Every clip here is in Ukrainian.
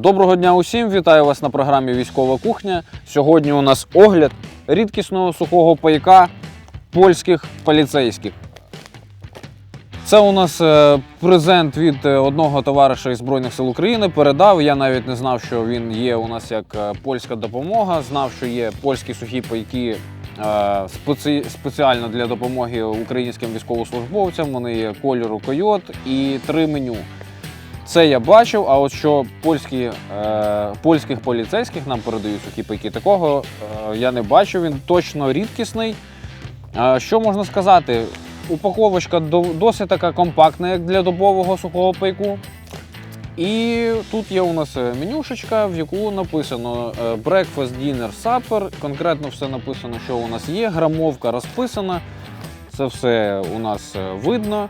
Доброго дня усім! Вітаю вас на програмі Військова кухня. Сьогодні у нас огляд рідкісного сухого пайка польських поліцейських. Це у нас е, презент від е, одного товариша із Збройних сил України. Передав. Я навіть не знав, що він є у нас як е, польська допомога. Знав, що є польські сухі пайки спеці- спеціально для допомоги українським військовослужбовцям. Вони є кольору койот і три меню. Це я бачив, а от що польські, е, польських поліцейських нам передають сухі пайки, такого е, я не бачив. Він точно рідкісний. Е, що можна сказати? Упаковочка до- досить така компактна, як для добового сухого пайку. І тут є у нас е, менюшечка, в яку написано е, Breakfast Dinner Supper. Конкретно все написано, що у нас є. Грамовка розписана. Це все у нас е, видно.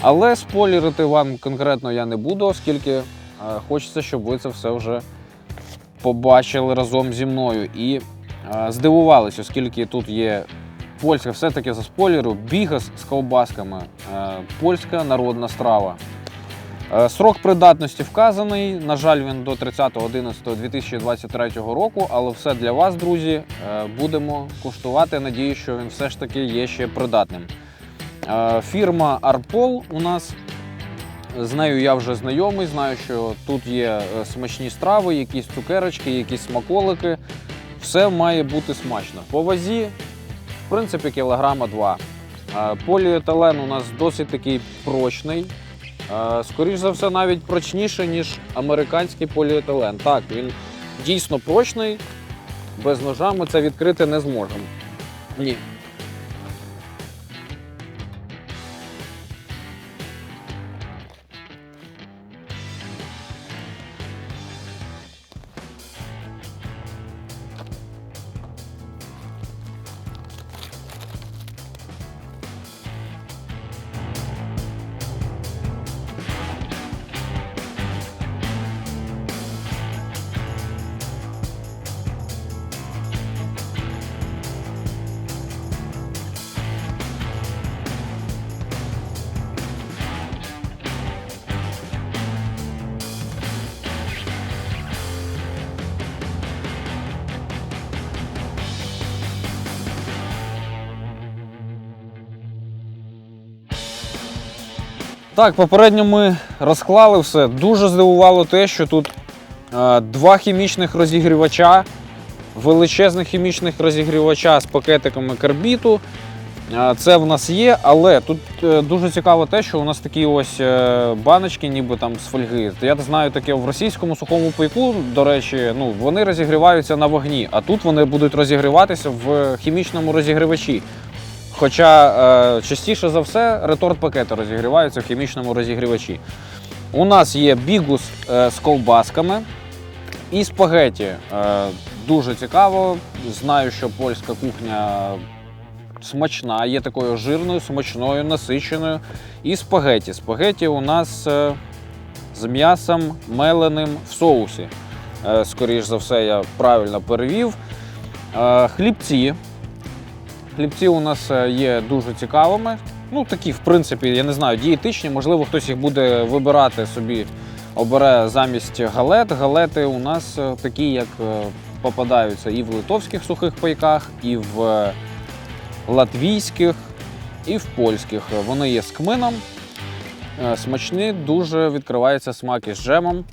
Але спойлерити вам конкретно я не буду, оскільки е, хочеться, щоб ви це все вже побачили разом зі мною і е, здивувалися, оскільки тут є польська, все-таки за спойлеру, бігас з ковбасками, е, польська народна страва. Срок придатності вказаний. На жаль, він до 30.11.2023 року, але все для вас, друзі. Будемо куштувати. Надію, що він все ж таки є ще придатним. Фірма Арпол у нас. З нею я вже знайомий, знаю, що тут є е, смачні страви, якісь цукерочки, якісь смаколики. Все має бути смачно. По вазі, в принципі, кілограма два. Поліетилен у нас досить такий прочний. Е, Скоріш за все, навіть прочніше, ніж американський поліетилен. Так, він дійсно прочний. Без ножа ми це відкрити не зможемо. Ні, Так, попередньо ми розклали все. Дуже здивувало те, що тут е, два хімічних розігрівача, величезних хімічних розігрівача з пакетиками карбіту. Е, це в нас є, але тут е, дуже цікаво те, що у нас такі ось е, баночки, ніби там з фольги. Я знаю таке в російському сухому пайку, до речі, ну, вони розігріваються на вогні, а тут вони будуть розігріватися в хімічному розігрівачі. Хоча е, частіше за все реторт-пакети розігріваються в хімічному розігрівачі. У нас є бігус е, з ковбасками і спагеті. Е, дуже цікаво. Знаю, що польська кухня смачна, є такою жирною, смачною, насиченою. І спагеті. Спагеті у нас з м'ясом меленим в соусі. Е, скоріш за все, я правильно перевів. Хлібці. Хлібці у нас е, є дуже цікавими. Ну, такі, в принципі, я не знаю, дієтичні. Можливо, хтось їх буде вибирати собі, обере замість галет. Галети у нас е, такі, як е, попадаються і в литовських сухих пайках, і в латвійських, і в польських. Вони є з кмином. Смачні, дуже відкривається смак із джемом.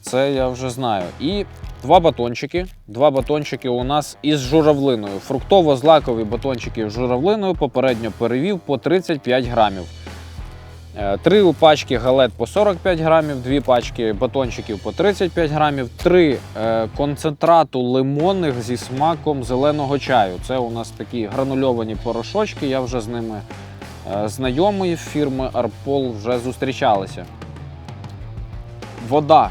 Це я вже знаю. І два батончики. Два батончики у нас із журавлиною. Фруктово-злакові батончики з журавлиною попередньо перевів по 35 грамів. Е, Три пачки галет по 45 грамів, дві пачки батончиків по 35 грамів, три е, концентрату лимонних зі смаком зеленого чаю. Це у нас такі гранульовані порошочки. Я вже з ними е, знайомий фірми Арпол вже зустрічалися. Вода.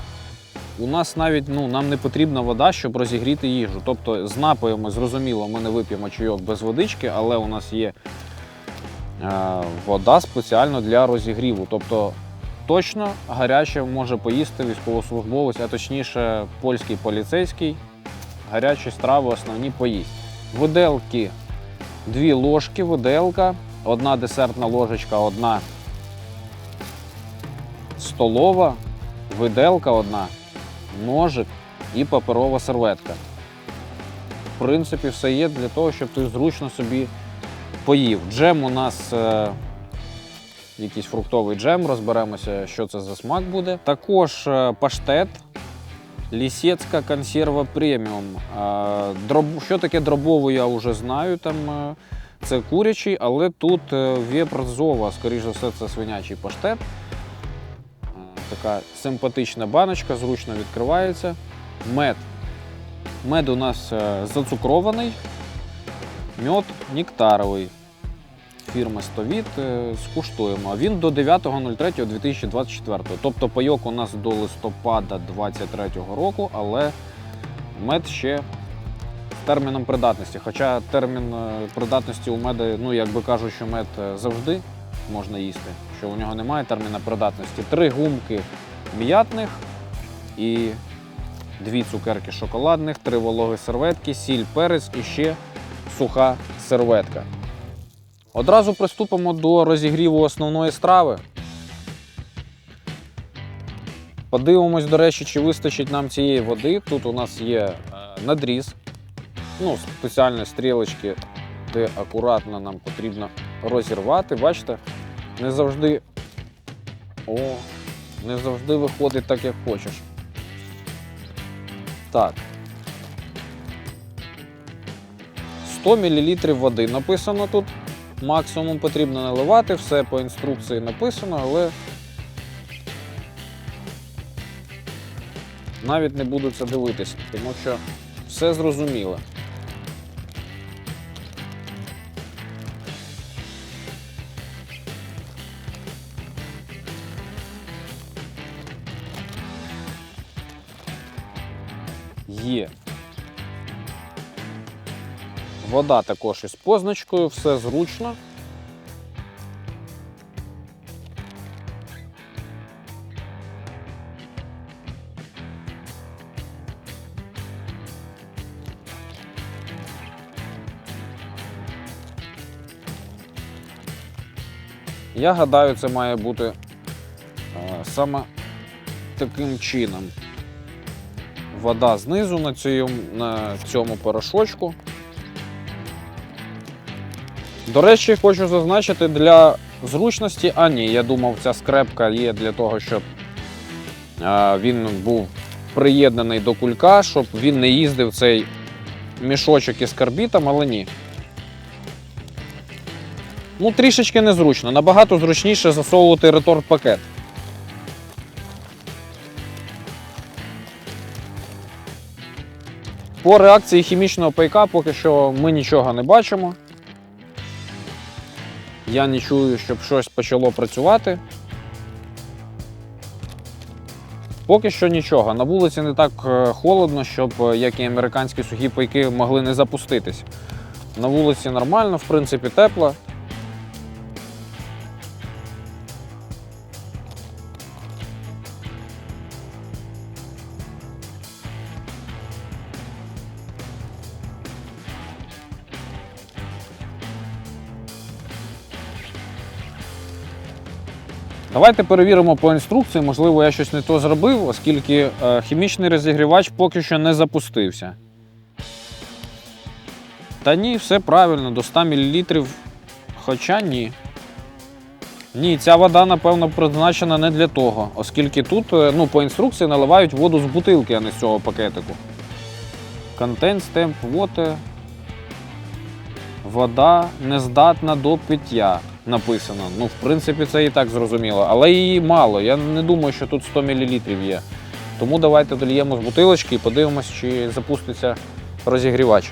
У нас навіть ну, нам не потрібна вода, щоб розігріти їжу. Тобто з напоями, зрозуміло, ми не вип'ємо чайок без водички, але у нас є е, вода спеціально для розігріву. Тобто точно гаряче може поїсти військовослужбовець, а точніше польський поліцейський. Гарячі страви основні поїсть. Виделки дві ложки, виделка, одна десертна ложечка, одна столова, виделка одна. Ножик і паперова серветка. В принципі, все є для того, щоб ти зручно собі поїв. Джем у нас е, якийсь фруктовий джем, розберемося, що це за смак буде. Також е, паштет. Лісецька консерва преміум. Е, дроб... Що таке дробовий, я вже знаю. Там е, це курячий, але тут е, вєпрзова, скоріш за все, це свинячий паштет. Така симпатична баночка, зручно відкривається. Мед. Мед у нас е, зацукрований, мед нектаровий. Фірми Стовіт е, скуштуємо. Він до 9.03.2024. Тобто пайок у нас до листопада 2023 року, але мед ще терміном придатності. Хоча термін е, придатності у меди, ну якби кажуть, що мед завжди можна їсти, що у нього немає терміна придатності. Три гумки м'ятних і дві цукерки шоколадних, три вологі серветки, сіль, перець і ще суха серветка. Одразу приступимо до розігріву основної страви. Подивимось, до речі, чи вистачить нам цієї води. Тут у нас є е, надріз, ну, спеціальні стрілочки, де акуратно нам потрібно розірвати. Бачите, не завжди. О, не завжди виходить так, як хочеш. Так. 100 мл води написано тут. Максимум потрібно наливати, все по інструкції написано, але навіть не буду це дивитися, тому що все зрозуміло. Є. Вода також із позначкою, все зручно. Я гадаю, це має бути е, саме таким чином. Вода знизу на цьому, на цьому порошочку. До речі, хочу зазначити для зручності, а ні, я думав, ця скрепка є для того, щоб він був приєднаний до кулька, щоб він не їздив цей мішочок із карбітом, але ні. Ну, трішечки незручно. Набагато зручніше засовувати реторт-пакет. По реакції хімічного пайка поки що ми нічого не бачимо. Я не чую, щоб щось почало працювати. Поки що нічого. На вулиці не так е, холодно, щоб, е, як і американські сухі пайки, могли не запуститись. На вулиці нормально, в принципі, тепло. Давайте перевіримо по інструкції, можливо, я щось не то зробив, оскільки е, хімічний розігрівач поки що не запустився. Та ні, все правильно, до 100 мл. Хоча ні. Ні, ця вода, напевно, призначена не для того, оскільки тут е, ну, по інструкції наливають воду з бутилки, а не з цього пакетику. Content Stamp Water. Вода не здатна до пиття написано. Ну, в принципі, це і так зрозуміло. Але її мало. Я не думаю, що тут 100 мл є. Тому давайте дольємо з бутилочки і подивимось, чи запуститься розігрівач.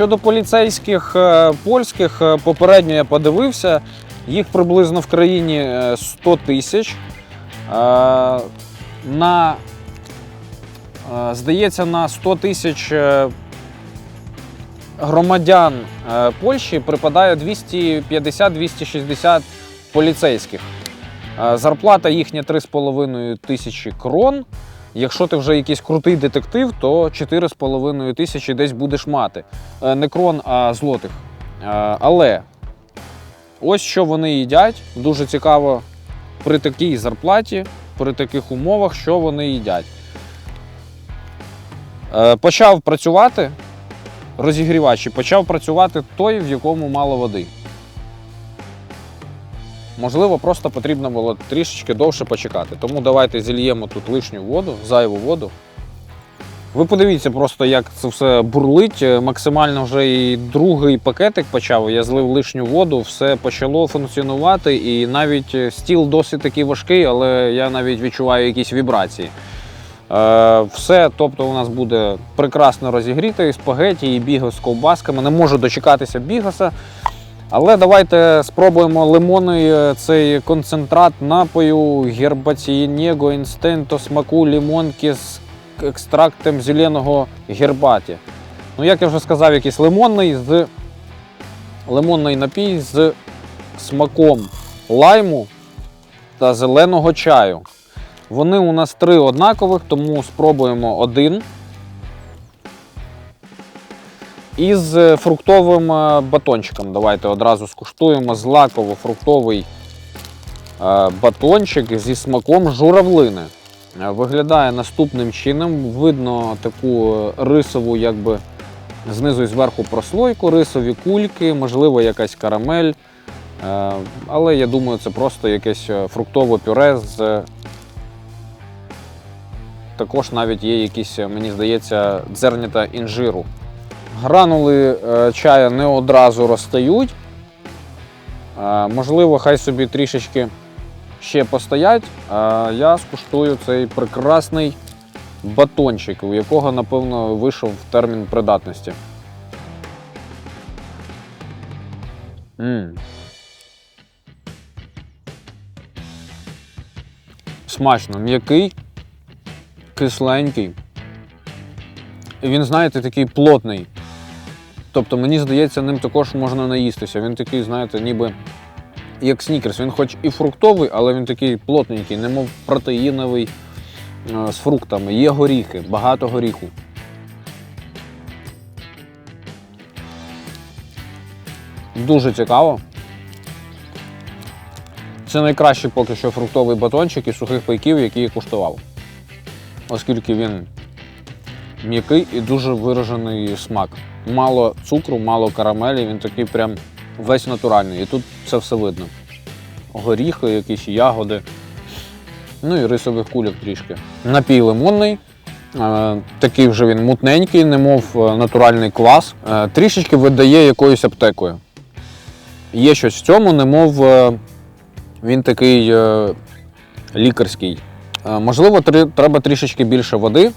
Щодо поліцейських е, польських, е, попередньо я подивився, їх приблизно в країні е, 100 тисяч. Е, На, е, здається, на 100 тисяч громадян Польщі припадає 250-260 поліцейських. Зарплата їхня 3,5 тисячі крон. Якщо ти вже якийсь крутий детектив, то 4,5 тисячі десь будеш мати. Е, Не крон, а злотих. Е, Але ось що вони їдять. Дуже цікаво при такій зарплаті, при таких умовах, що вони їдять. Е, Почав працювати розігрівач і почав працювати той, в якому мало води. Можливо, просто потрібно було трішечки довше почекати. Тому давайте зільємо тут лишню воду, зайву воду. Ви подивіться просто, як це все бурлить. Е, Максимально вже і другий пакетик почав. Я злив лишню воду, все почало функціонувати, і навіть е, стіл досить такий важкий, але я навіть відчуваю якісь вібрації. Е, все, тобто у нас буде прекрасно розігріти і спагеті, і бігос з ковбасками. Не можу дочекатися бігоса. Але давайте спробуємо лимонний е, цей концентрат напою гербацієнєго інстенто смаку лимонки з екстрактом зеленого гербаті. Ну, як я вже сказав, якийсь лимонний з лимонний напій з смаком лайму та зеленого чаю. Вони у нас три однакових, тому спробуємо один. Із е, фруктовим е, батончиком. Давайте одразу скуштуємо злаково-фруктовий е, батончик зі смаком журавлини. Виглядає наступним чином. Видно таку рисову, якби знизу і зверху прослойку, рисові кульки, можливо, якась карамель. Але я думаю, це просто якесь фруктове пюре з. Також навіть є якісь, мені здається, дзернята інжиру. Гранули е, чая не одразу розстають. Е, Можливо, хай собі трішечки ще постоять. Я скуштую цей прекрасний батончик, у якого, напевно, вийшов термін придатності. м Смачно, м'який, кисленький. Він, знаєте, такий плотний. Тобто, мені здається, ним також можна наїстися. Він такий, знаєте, ніби як снікерс. Він хоч і фруктовий, але він такий плотненький, немов протеїновий е, з фруктами. Є горіхи, багато горіху. Дуже цікаво. Це найкращий поки що фруктовий батончик із сухих пайків, який я куштував. Оскільки він м'який і дуже виражений смак. Мало цукру, мало карамелі, він такий прям весь натуральний. І тут це все видно. Горіхи, якісь ягоди. Ну і рисових кульок трішки. Напій лимонний. Е, Такий вже він мутненький, немов е, натуральний квас. Е, Трішечки видає якоюсь аптекою. Є щось в цьому, немов він такий лікарський. Можливо, треба трішечки більше води.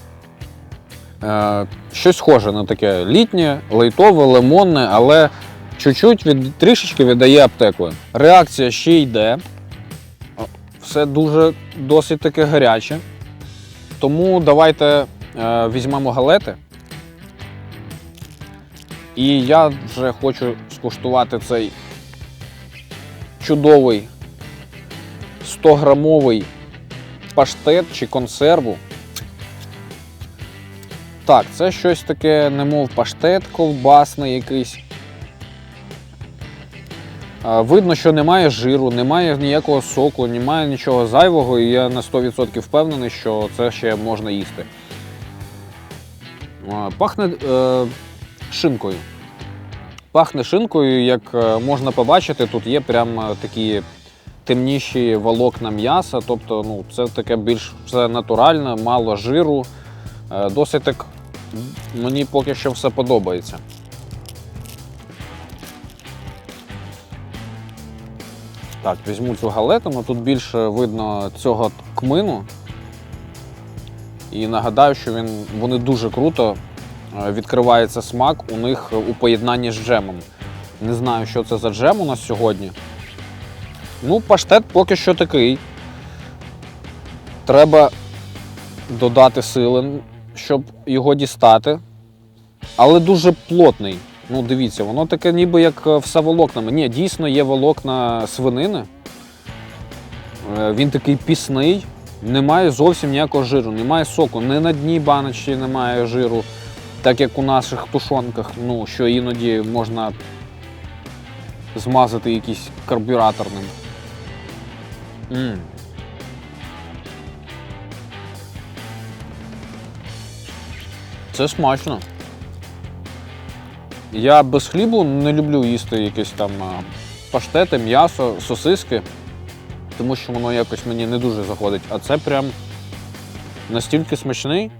Е, Щось схоже на таке літнє, лейтове, лимонне, але чуть-чуть від, трішечки віддає аптекою. Реакція ще йде. Все дуже досить таке гаряче. Тому давайте е, візьмемо галети. І я вже хочу скуштувати цей чудовий 100-грамовий паштет чи консерву. Так, це щось таке, немов паштет ковбасний якийсь. Видно, що немає жиру, немає ніякого соку, немає нічого зайвого, і я на 100% впевнений, що це ще можна їсти. Пахне е, шинкою. Пахне шинкою, як е, можна побачити, тут є прям е, такі темніші волокна м'яса, тобто ну, це таке більш все натуральне, мало жиру. Е, Досить так мені поки що все подобається. Так, візьму цю галету, ну тут більше видно цього кмину. І нагадаю, що він, вони дуже круто е, відкривається смак у них у поєднанні з джемом. Не знаю, що це за джем у нас сьогодні. Ну, паштет поки що такий. Треба додати сили, щоб його дістати. Але дуже плотний. Ну, дивіться, воно таке ніби як е, все волокнами. Ні, дійсно є волокна свинини. Е, Він такий пісний, немає зовсім ніякого жиру, немає соку. Ні на дні баночці немає жиру, так як у наших тушонках, ну, що іноді можна змазати якийсь карбюраторним. м Це смачно. Я без хлібу не люблю їсти якісь там паштети, м'ясо, сосиски, тому що воно якось мені не дуже заходить. А це прям настільки смачний,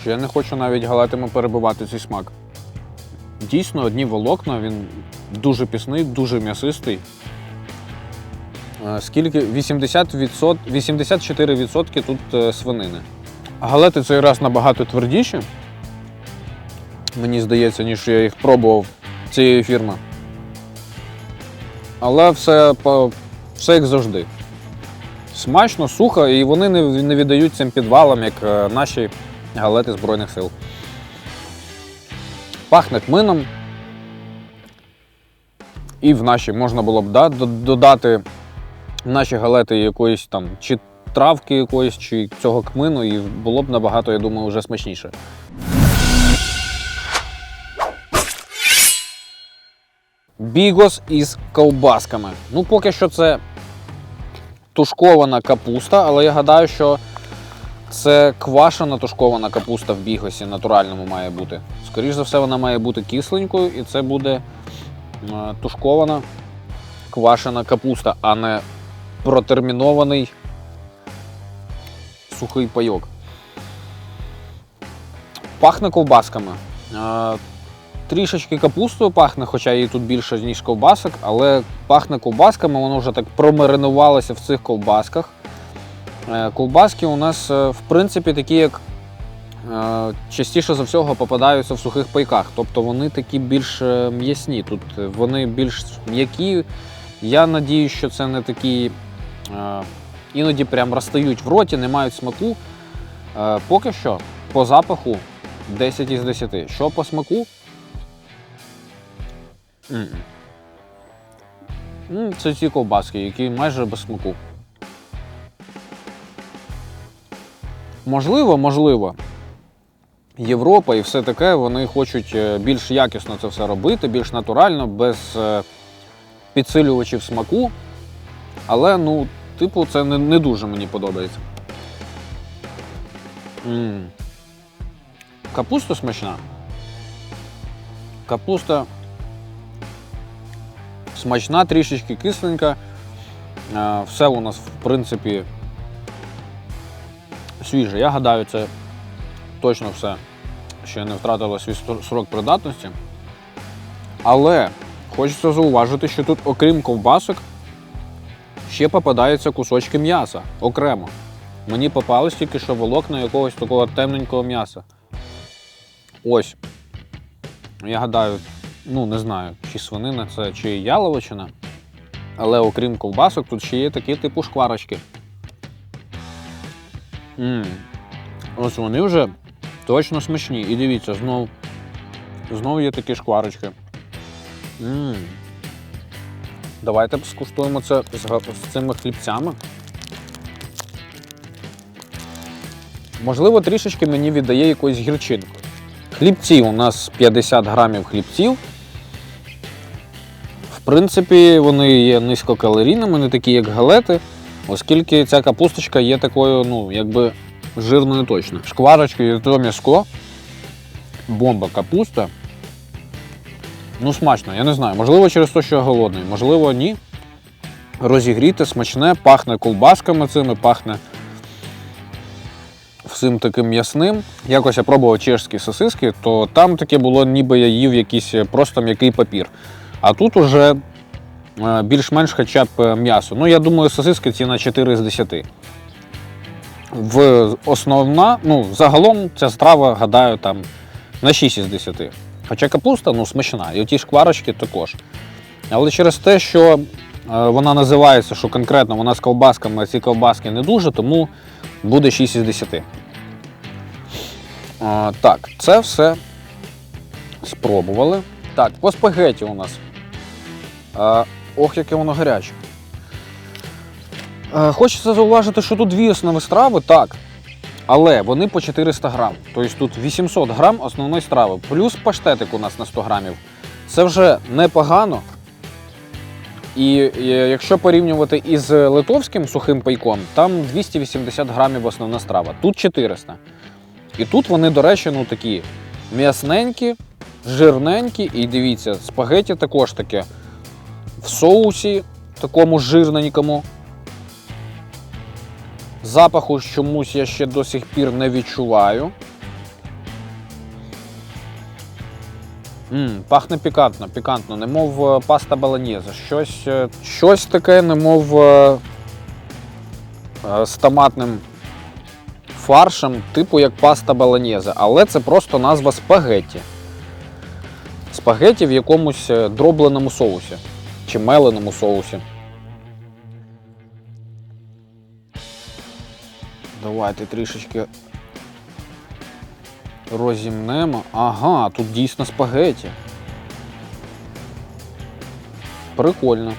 що я не хочу навіть галетами перебивати цей смак. Дійсно, одні волокна, він дуже пісний, дуже м'ясистий. Е, Скільки? 80%, 84% тут е, свинини. Галети цей раз набагато твердіші, мені здається, ніж я їх пробував цієї фірми. Але все, все як завжди. Смачно, сухо, і вони не, віддають цим підвалам, як е, наші галети Збройних сил. Пахне кмином. І в наші можна було б да, додати в наші галети якоїсь там чи травки якоїсь, чи цього кмину, і було б набагато, я думаю, вже смачніше. Бігос із ковбасками. Ну, поки що це тушкована капуста, але я гадаю, що це квашена тушкована капуста в бігосі натуральному має бути. Скоріше за все, вона має бути кисленькою, і це буде е, тушкована квашена капуста, а не протермінований сухий пайок. Пахне ковбасками. Трішечки капустою пахне, хоча її тут більше, ніж ковбасок, але пахне ковбасками, воно вже так промаринувалося в цих ковбасках. Е, Ковбаски у нас, е, в принципі, такі, як е, частіше за всього попадаються в сухих пайках. Тобто вони такі більш м'ясні. Тут вони більш м'які. Я надіюсь, що це не такі іноді прям розстають в роті, не мають смаку. Е, Поки що по запаху 10 із 10. Що по смаку? М-м. М, Це ці ковбаски, які майже без смаку. Можливо, можливо. Європа і все таке, вони хочуть е, більш якісно це все робити, більш натурально, без е, підсилювачів смаку. Але, ну, типу, це не, не дуже мені подобається. м Капуста смачна. Капуста смачна, трішечки кисленька. Е, Все у нас, в принципі, свіже. Я гадаю, це точно все ще не втратило свій срок придатності. Але хочеться зауважити, що тут, окрім ковбасок, ще попадаються кусочки м'яса окремо. Мені попалось тільки що волокна якогось такого темненького м'яса. Ось. Я гадаю, ну не знаю, чи свинина це, чи яловичина. Але окрім ковбасок, тут ще є такі типу шкварочки. м Ось вони вже точно смачні. І дивіться, знов, знов є такі шкварочки. м Давайте скуштуємо це з, цими хлібцями. Можливо, трішечки мені віддає якоюсь гірчинкою. Хлібці у нас 50 грамів хлібців. В принципі, вони є низькокалорійними, не такі, як галети, оскільки ця капусточка є такою, ну, якби жирною точно. Шкварочки і то м'яско. Бомба капуста. Ну, смачно, я не знаю. Можливо, через те, що я голодний, можливо, ні. Розігріте, смачне, пахне ковбасками цими, пахне всім таким м'ясним. Якось я пробував чешські сосиски, то там таке було, ніби я їв якийсь просто м'який папір. А тут уже е, більш-менш хоча б е, м'ясо. Ну, я думаю, сосиски ці на 4 з 10. В основна, ну, загалом ця страва, гадаю, там на 6 із 10. Хоча капуста ну, смачна, і оті шкварочки також. Але через те, що е, вона називається, що конкретно вона з ковбасками, а ці ковбаски не дуже, тому буде 6 із 10. Так, це все спробували. Так, по спагеті у нас. Ох, яке воно гаряче. Хочеться зауважити, що тут дві основні страви, так. Але вони по 400 грам. Тобто тут 800 грам основної страви. Плюс паштетик у нас на 100 грамів. Це вже непогано. І якщо порівнювати із литовським сухим пайком, там 280 грамів основна страва. Тут 400. І тут вони, до речі, ну такі м'ясненькі, жирненькі. І дивіться, спагеті також таке в соусі, такому жирненькому. Запаху чомусь я ще до сих пір не відчуваю. М, пахне пікантно, пікантно, немов е, паста баланьєза. Щось, е, щось таке, немов е, е, з томатним фаршем, типу як паста баланьєза. Але це просто назва спагетті. Спагетті в якомусь дробленому соусі чи меленому соусі. Давайте трішечки розімнемо. Ага, тут дійсно спагеті. Прикольно.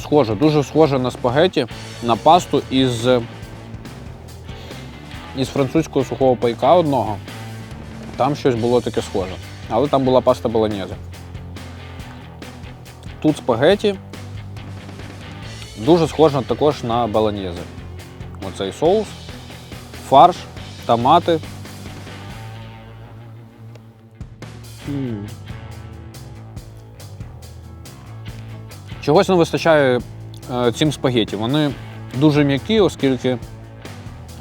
Схоже, дуже схоже на спагеті, на пасту із, із французького сухого пайка одного. Там щось було таке схоже. Але там була паста болоньєзе. Тут спагеті. Дуже схоже також на баланьєзе. Оцей соус, фарш, томати. Чогось не вистачає е, цим спагеті. Вони дуже м'які, оскільки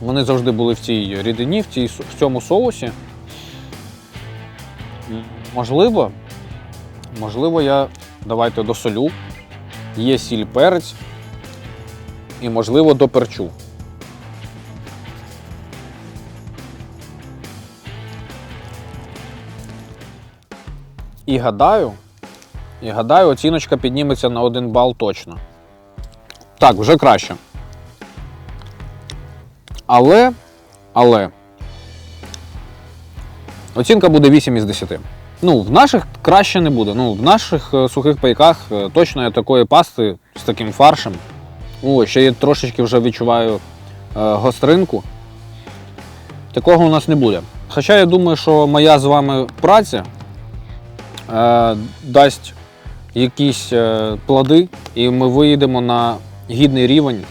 вони завжди були в цій рідині, в, цій, в цьому соусі. Можливо, можливо, я давайте досолю. Є сіль перець. І, можливо, доперчу. І гадаю, і гадаю, оціночка підніметься на один бал точно. Так, вже краще. Але, але. Оцінка буде 8 із 10. Ну, в наших краще не буде. Ну, в наших е, сухих пайках е, точно я такої пасти з таким фаршем. О, ще я трошечки вже відчуваю е, гостринку. Такого у нас не буде. Хоча я думаю, що моя з вами праця е, дасть якісь е, плоди, і ми виїдемо на гідний рівень,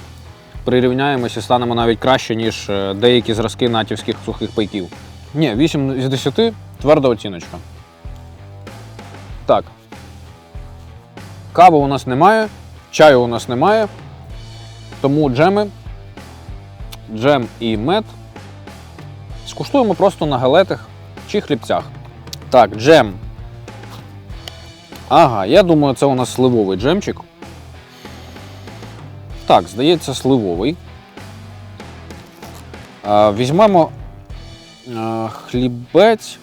прирівняємося і станемо навіть краще, ніж деякі зразки натівських сухих пайків. Ні, 8 з 10 тверда оціночка. Так. Кави у нас немає, чаю у нас немає. Тому джеми, джем і мед скуштуємо просто на галетах чи хлібцях. Так, джем. Ага, я думаю, це у нас сливовий джемчик. Так, здається, сливовий. Візьмемо хлібець.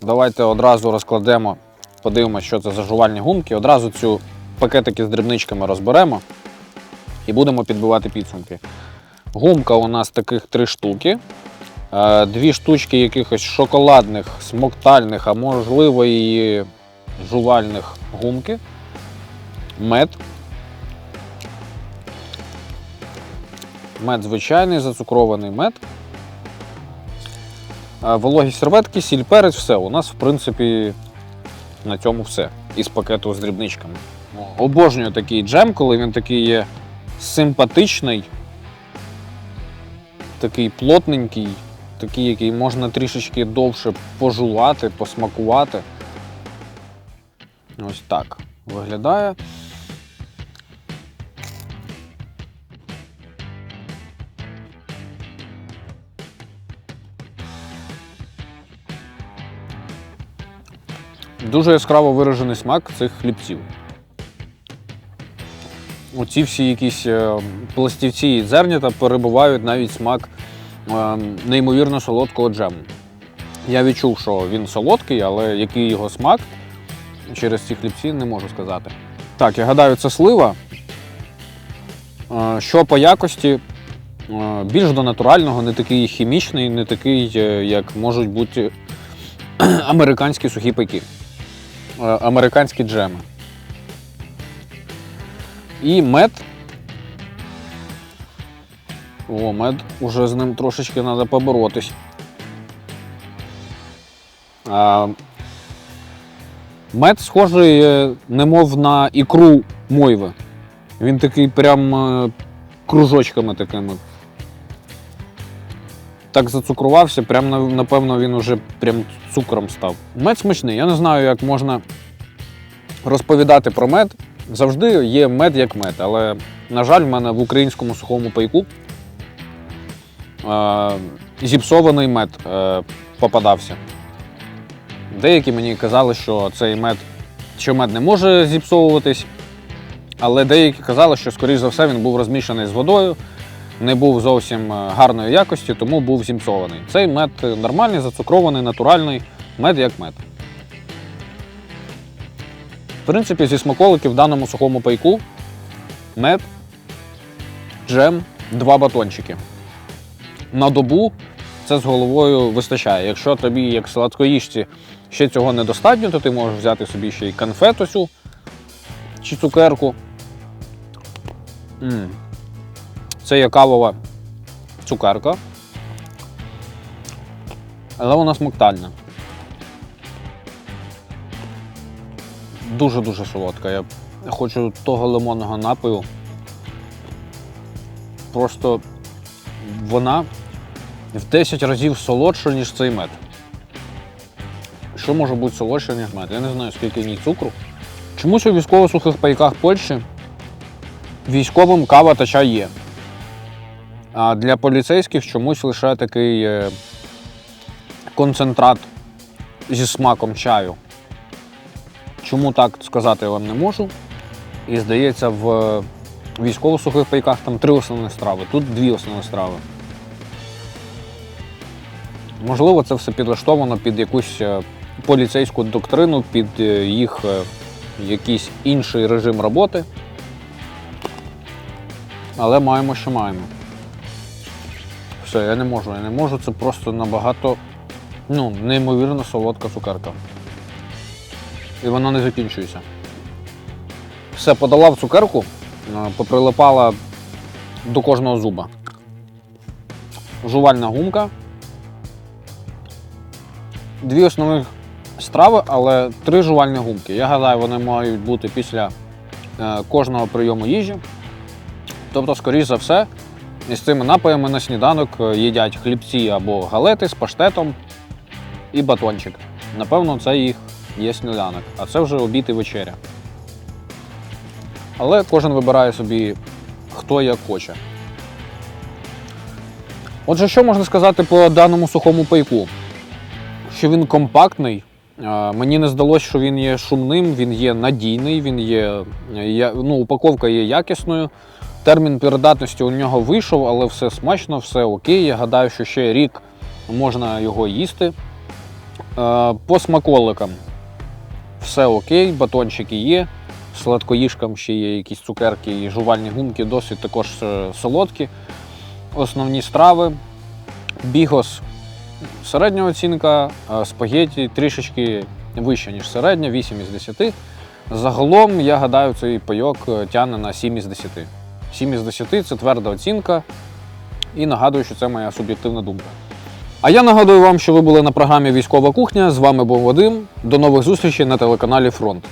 Давайте одразу розкладемо, подивимося, що це за жувальні гумки. Одразу цю пакетики з дрібничками розберемо і будемо підбивати підсумки. Гумка у нас таких три штуки. Е, Дві штучки якихось шоколадних, смоктальних, а можливо і жувальних гумки. Мед. Мед звичайний, зацукрований мед. Е, Вологі серветки, сіль перець, все. У нас, в принципі, на цьому все. Із пакету з дрібничками. Обожнюю такий джем, коли він такий є симпатичний, такий плотненький, такий, який можна трішечки довше пожувати, посмакувати. Ось так виглядає. Дуже яскраво виражений смак цих хлібців. Оці всі якісь е, пластівці і зернята перебувають навіть смак е, неймовірно солодкого джему. Я відчув, що він солодкий, але який його смак через ці хлібці не можу сказати. Так, я гадаю, це слива. Е, Що по якості, більш до натурального, не такий хімічний, не такий, як можуть бути американські сухі пайки, американські джеми. І мед. О, мед, уже з ним трошечки треба поборотись. А, мед схожий, е, немов на ікру мойви. Він такий прям е, кружочками такими. Так зацукрувався, прям напевно він уже прям цукром став. Мед смачний. Я не знаю, як можна розповідати про мед. Завжди є мед як мед, але, на жаль, в мене в українському сухому пайку е, зіпсований мед е, попадався. Деякі мені казали, що цей мед, що мед не може зіпсовуватись, але деякі казали, що, скоріш за все, він був розмішаний з водою, не був зовсім е, гарної якості, тому був зіпсований. Цей мед е, нормальний, зацукрований, натуральний, мед як мед. В принципі, зі смаколиків в даному сухому пайку мед, джем, два батончики. На добу це з головою вистачає. Якщо тобі, як сладкоїжці, ще цього недостатньо, то ти можеш взяти собі ще й конфету цю чи цукерку. м Це є кавова цукерка. Але вона смоктальна. Дуже-дуже солодка. Я хочу того лимонного напою. Просто вона в 10 разів солодша, ніж цей мед. Що може бути солодше, ніж мед? Я не знаю, скільки в ній цукру. Чомусь у військово-сухих пайках Польщі військовим кава та чай є. А для поліцейських чомусь лише такий е, концентрат зі смаком чаю. Чому так сказати я вам не можу. І здається, в військово-сухих пайках там три основні страви, тут дві основні страви. Можливо, це все підлаштовано під якусь е, поліцейську доктрину, під е, їх якийсь інший режим роботи. Але маємо, що маємо. Все, я не можу, я не можу. Це просто набагато ну, неймовірно солодка цукерка. І вона не закінчується. Все, подолав цукерку, е, поприлипала до кожного зуба. Жувальна гумка. Дві основних страви, але три жувальні гумки. Я гадаю, вони мають бути після е, кожного прийому їжі. Тобто, скоріш за все, із цими напоями на сніданок е, їдять хлібці або галети з паштетом і батончик. Напевно, це їх є сніданок, а це вже обід і вечеря. Але кожен вибирає собі хто як хоче. Отже, що можна сказати по даному сухому пайку? Що він компактний. Е, Мені не здалося, що він є шумним, він є надійний, він є, е, ну, упаковка є якісною. Термін придатності у нього вийшов, але все смачно, все окей. Я гадаю, що ще рік можна його їсти. Е, По смаколикам все окей, батончики є. Сладкоїжкам ще є якісь цукерки і жувальні гумки, досить також е, солодкі. Основні страви. Бігос середня оцінка, а спагеті трішечки вища, ніж середня, 8 із 10. Загалом, я гадаю, цей пайок е, тягне на 7 із 10. 7 із 10 це тверда оцінка. І нагадую, що це моя суб'єктивна думка. А я нагадую вам, що ви були на програмі Військова кухня. З вами був Вадим. До нових зустрічей на телеканалі Фронт.